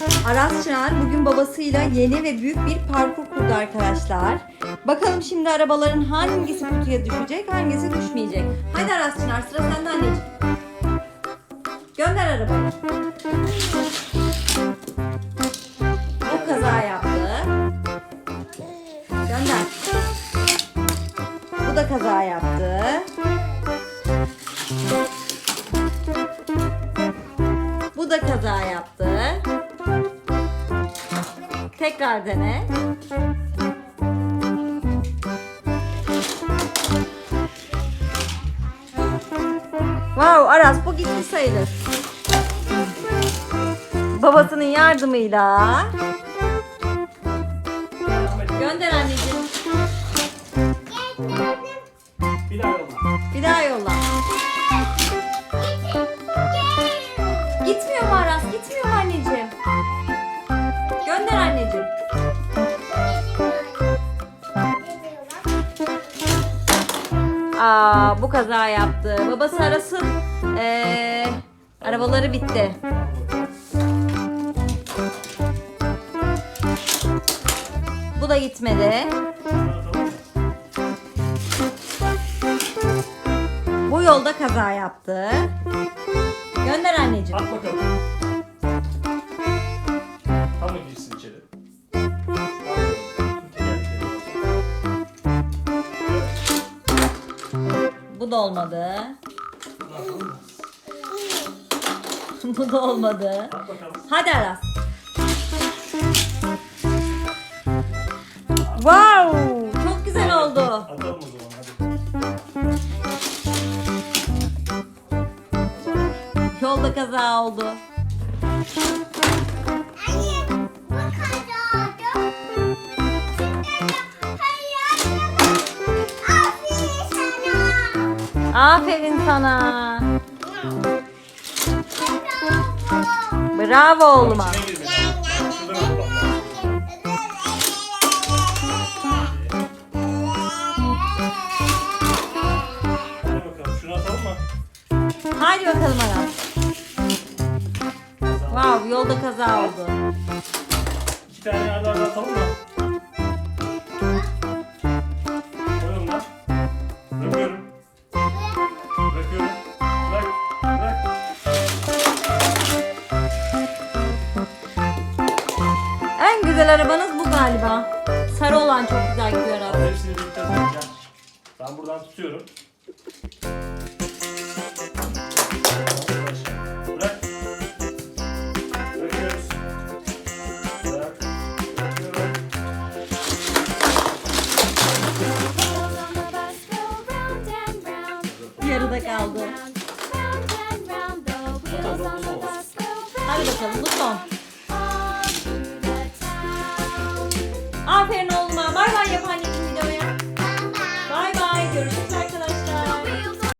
Aras Çınar bugün babasıyla yeni ve büyük bir parkur kurdu arkadaşlar. Bakalım şimdi arabaların hangisi kutuya düşecek, hangisi düşmeyecek. Hadi Aras Çınar sıra sende anneciğim. Gönder arabayı. Tekrar dene. Wow Aras bu gitti sayılır. Babasının yardımıyla gönder anneciğim. Aa bu kaza yaptı. Babası Aras'ın ee, arabaları bitti. Bu da gitmedi. Bu yolda kaza yaptı. Gönder anneciğim. At bakalım. Bu da olmadı. Bu da olmadı. Hadi Aras. Wow! Çok güzel oldu. Atalım o zaman. Yolda kaza oldu. Aferin sana. Bravo oğluma. Hadi bakalım Aras. Wow, yolda kaza oldu. İki tane arda arda atalım mı? En güzel arabanız bu galiba. Sarı olan çok güzel gidiyor Aras. Hepsini birlikte tutacağım. Ben buradan tutuyorum. Bırak. Bırakıyoruz. Bırak. Bırakıyorum. Yarıda kaldı. Hadi bakalım bu son. Aferin oğluma. Bay bay yap anne.